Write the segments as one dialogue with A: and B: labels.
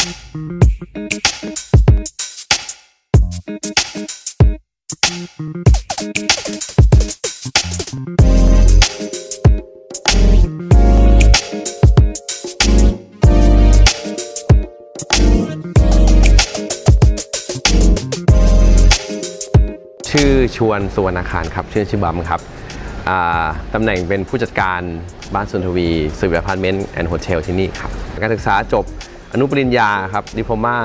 A: ชื่อชวนสุวรรณคารครับ ชื่อชื่อบัมครับตำแหน่งเป็นผู้จัดการบ้านสุนทวีสวีทอพาร์ตเมนต์แอนด์โฮเทลที่นี่ครับ การศึกษาจบ อนุปริญญาครับดิพมา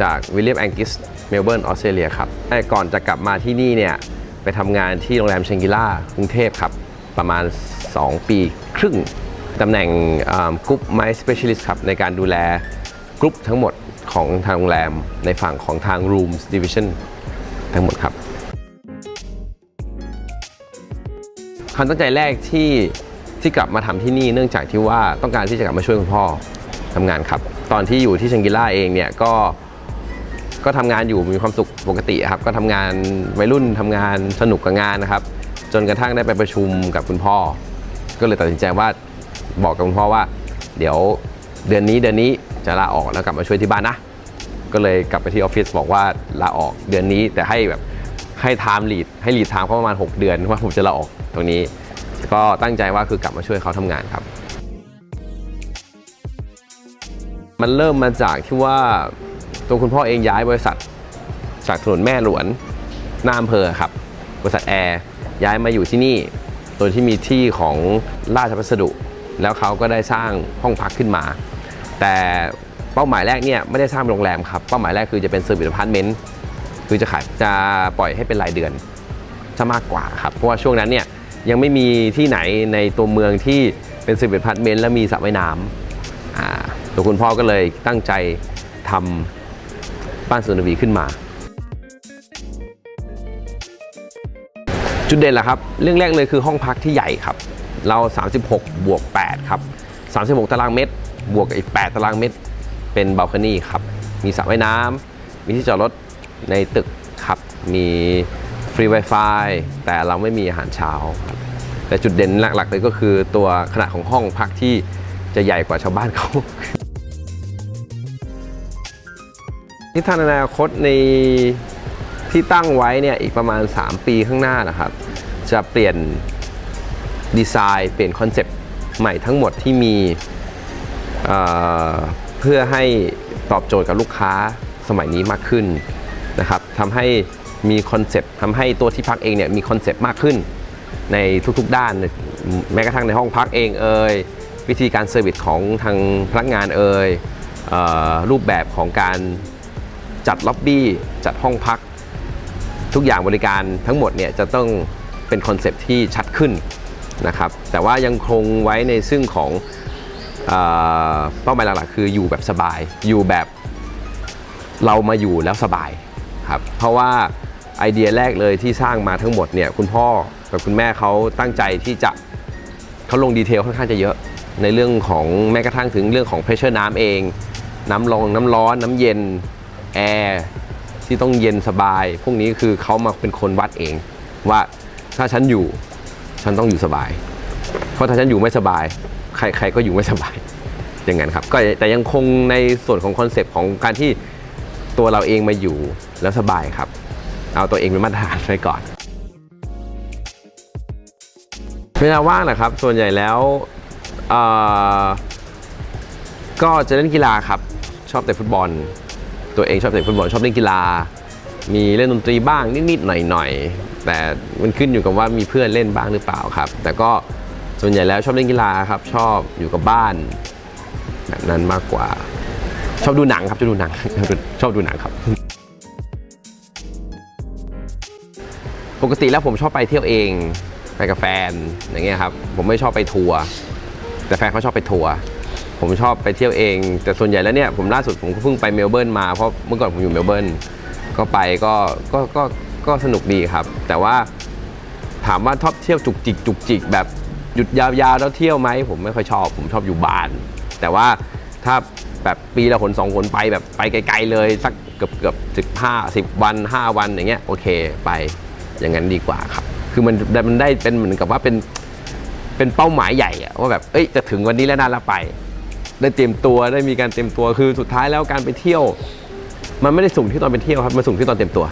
A: จากวิลเลียมแองกิสเมลเบิร์นออสเตรเลียครับแต่ก่อนจะกลับมาที่นี่เนี่ยไปทำงานที่โรงแรมเชงกิล่ากรุงเทพครับ ประมาณ 2 ปีครึ่งตำแหน่งกรุ๊ปไม Specialist ครับ ในการดูแลกรุ๊ปทั้งหมดของทางโรงแรมในฝั่งของทาง Rooms Division ทั้งหมดครับความตั้งใจแรกที่ที่กลับมาทำที่นี่เนื่องจากที่ว่าต้องการที่จะกลับมาช่วยคุณพ่อ ทำงานครับ ตอนที่อยู่ที่เชงกิล่าเองเนี่ยก็ก็ทำงานอยู่มีความสุขปกติครับก็ทำงานวัยรุ่นทำงานสนุกกับงานนะครับ จนกระทั่งได้ไปประชุมกับคุณพ่อ ก็เลยตัดสินใจว่าบอกกับคุณพ่อว่า เดี๋ยวเดือนนี้เดือนนี้จะลาออกแล้วกลับมาช่วยที่บ้านนะ ก็เลยกลับไปที่ออฟฟิศบอกว่าลาออกเดือนนี้แต่ให้แบบให้ไทม์ลีดให้ลีดไทม์เขาประมาณ 6 เดือนว่าผมจะลาออกตรงนี้ ก็ตั้งใจว่าคือกลับมาช่วยเขาทำงานครับ มันเริ่มมาจากที่ว่าตัวคุณพ่อเองย้ายบริษัท จากถนนแม่หลวนหน้าอำเภอครับ บริษัทแอร์ย้ายมาอยู่ที่นี่ โดยที่มีที่ของราชพัสดุ แล้วเขาก็ได้สร้างห้องพักขึ้นมา แต่เป้าหมายแรกเนี่ยไม่ได้สร้างโรงแรมครับ เป้าหมายแรกคือจะเป็นเซอร์วิสอพาร์ตเมนต์คือจะขายจะปล่อยให้เป็นรายเดือนจะมากกว่าครับ เพราะว่าช่วงนั้นเนี่ยยังไม่มีที่ไหนในตัวเมืองที่เป็นเซอร์วิสอพาร์ตเมนต์และมีสระว่ายน้ำอ่า ตัวคุณพ่อก็เลยตั้งใจทำบ้านสุนทรีขึ้นมา จุดเด่นแหละครับ เรื่องแรกเลยคือห้องพักที่ใหญ่ครับ เรา 36 บวก 8 ครับ 36 ตารางเมตร บวกกับอีก 8 ตารางเมตร เป็นบัลคอนี่ครับ มีสระว่ายน้ำมีที่จอดรถในตึกครับ มีฟรี Wi-Fi แต่เราไม่มีอาหารเช้าครับแต่จุดเด่นหลักๆเลยก็คือตัวขนาดของห้องพักที่จะใหญ่กว่าชาวบ้านเขา ทิศทางอนาคตในที่ตั้งไว้เนี่ยอีกประมาณ 3 ปีข้างหน้านะครับ จะเปลี่ยนดีไซน์เปลี่ยนคอนเซปต์ใหม่ทั้งหมดที่มีเเพื่อให้ตอบโจทย์กับลูกค้าสมัยนี้มากขึ้นนะครับทำให้มีคอนเซปต์ทำให้ตัวที่พักเองเนี่ยมีคอนเซปต์มากขึ้นในทุกๆด้าน แม้กระทั่งในห้องพักเองเอ่ยวิธีการเซอร์วิสของทางพนักงานเอ่ยเอ่อรูปแบบของการ จัดล็อบบี้จัดห้องพัก ทุกอย่างบริการทั้งหมดเนี่ยจะต้องเป็นคอนเซปที่ชัดขึ้นนะครับแต่ว่ายังคงไว้ในซึ่งของเป้าหมายหลักๆคืออยู่แบบสบาย อยู่แบบเรามาอยู่แล้วสบายครับเพราะว่าไอเดียแรกเลยที่สร้างมาทั้งหมดเนี่ยคุณพ่อกับคุณแม่เขาตั้งใจที่จะเขาลงดีเทลค่อนข้างจะเยอะ ในเรื่องของแม้กระทั่งถึงเรื่องของเพรสเชอร์น้ำเอง น้ำลงน้ำร้อนน้ำเย็น แอร์ที่ต้องเย็นสบาย พวกนี้คือเขามาเป็นคนวัดเอง ว่าถ้าฉันอยู่ฉันต้องอยู่สบาย เพราะถ้าฉันอยู่ไม่สบาย ใครใครก็อยู่ไม่สบายอย่างนั้นครับก็แต่ยังคงในส่วนของคอนเซปต์ของการที่ตัวเราเองมาอยู่แล้วสบายครับ เอาตัวเองเป็นมาตรฐานไว้ก่อนเวลาว่างนะครับ ส่วนใหญ่แล้วก็จะเล่นกีฬาครับ ชอบแต่ฟุตบอล ตัวเองชอบเตะฟุตบอลชอบเล่นกีฬา มีเล่นดนตรีบ้างนิดๆหน่อยๆแต่มันขึ้นอยู่กับว่ามีเพื่อนเล่นบ้างหรือเปล่าครับ แต่ก็ส่วนใหญ่แล้วชอบเล่นกีฬาครับ ชอบอยู่กับบ้าน แบบนั้นมากกว่า ชอบดูหนังครับชอบดูหนังชอบดูหนังครับ ปกติแล้วผมชอบไปเที่ยวเองไปกับแฟนอย่างเงี้ยครับ ผมไม่ชอบไปทัวร์แต่แฟนเขาชอบไปทัวร์ ผมชอบไปเที่ยวเอง แต่ส่วนใหญ่แล้วเนี่ยผมล่าสุดผมก็เพิ่งไปเมลเบิร์นมาเพราะเมื่อก่อนผมอยู่เมลเบิร์นก็ไปก็ก็ก็ก็สนุกดีครับ แต่ว่าถามว่าชอบเที่ยวจุกจิกจุกจิกแบบหยุดยาวๆแล้วเที่ยวไหมผมไม่ค่อยชอบ ผมชอบอยู่บ้าน แต่ว่าถ้าแบบปีละหนสองหนไปแบบไปไกลๆเลยสักเกือบเกือบสิบห้าสิบวันห้าวันอย่างเงี้ยโอเคไปอย่างนั้นดีกว่าครับ คือมันมันได้เป็นเหมือนกับว่าเป็นเป็นเป้าหมายใหญ่อะว่าแบบเอ้ยจะถึงวันนี้แล้วนะแล้วไป ได้เตรียมตัวได้มีการเตรียมตัวคือสุดท้ายแล้วการไปเที่ยว มันไม่ได้สูงที่ตอนไปเที่ยวครับมันสูงที่ตอนเตรียมตัว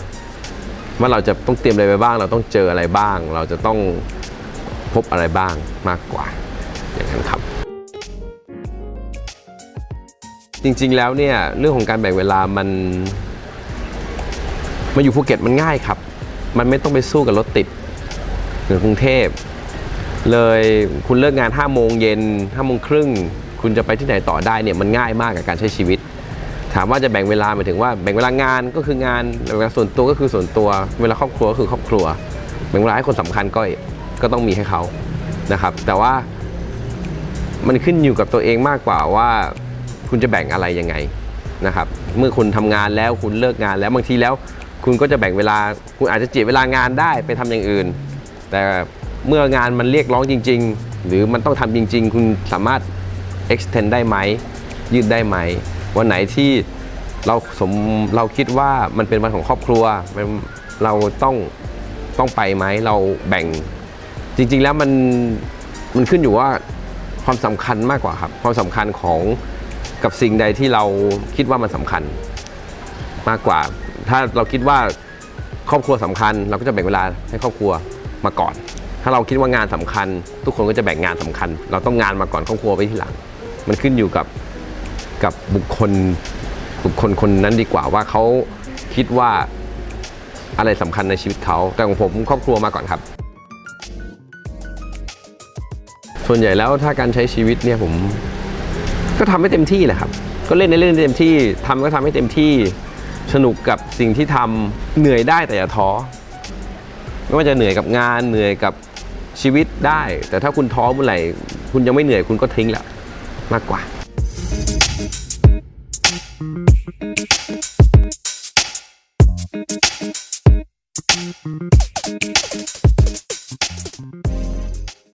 A: ว่าเราจะต้องเตรียมอะไรไปบ้าง เราต้องเจออะไรบ้าง เราจะต้องพบอะไรบ้างมากกว่า อย่างนั้นครับ จริงๆแล้วเนี่ยเรื่องของการแบ่งเวลามันมาอยู่ภูเก็ตมันง่ายครับ มันไม่ต้องไปสู้กับรถติดเหมือนกรุงเทพเลยคุณเลิกงาน5โมงเย็น5โมงครึ่ง คุณจะไปที่ไหนต่อได้เนี่ยมันง่ายมากกับการใช้ชีวิต ถามว่าจะแบ่งเวลาหมายถึงว่าแบ่งเวลางานก็คืองานเวลาส่วนตัวก็คือส่วนตัวเวลาครอบครัวก็คือครอบครัวแบ่งเวลาให้คนสำคัญก็ก็ต้องมีให้เขานะครับ แต่ว่ามันขึ้นอยู่กับตัวเองมากกว่าว่าคุณจะแบ่งอะไรยังไงนะครับ เมื่อคุณทำงานแล้วคุณเลิกงานแล้วบางทีแล้ว คุณก็จะแบ่งเวลา คุณอาจจะจีบเวลางานได้ไปทำอย่างอื่น แต่เมื่องานมันเรียกร้องจริง ๆ หรือมันต้องทำจริง ๆ คุณสามารถ extend ได้ไหม ยืดได้ไหม วันไหนที่เราสมเราคิดว่ามันเป็นวันของครอบครัว เราต้องต้องไปไหมเราแบ่ง จริง ๆ แล้วมันมันขึ้นอยู่ว่าความสำคัญมากกว่าครับ ความสำคัญของกับสิ่งใดที่เราคิดว่ามันสำคัญมากกว่า ถ้าเราคิดว่าครอบครัวสำคัญ เราก็จะแบ่งเวลาให้ครอบครัวมาก่อน ถ้าเราคิดว่างานสำคัญ ทุกคนก็จะแบ่งงานสำคัญ เราต้องงานมาก่อนครอบครัวไปทีหลัง มันขึ้นอยู่กับกับบุคคลบุคคลคนนั้นดีกว่าว่าเขาคิดว่าอะไรสำคัญในชีวิตเขาแต่ของผมครอบครัวมาก่อนครับ ส่วนใหญ่แล้วถ้าการใช้ชีวิตเนี่ยผมก็ทำให้เต็มที่แหละครับ ก็เล่นในเล่นเต็มที่ทำก็ทำให้เต็มที่สนุกกับสิ่งที่ทำเหนื่อยได้แต่อย่าท้อไม่ว่าจะเหนื่อยกับงานเหนื่อยกับชีวิตได้ แต่ถ้าคุณท้อเมื่อไหร่ คุณยังไม่เหนื่อยคุณก็ทิ้งแหละ มากกว่า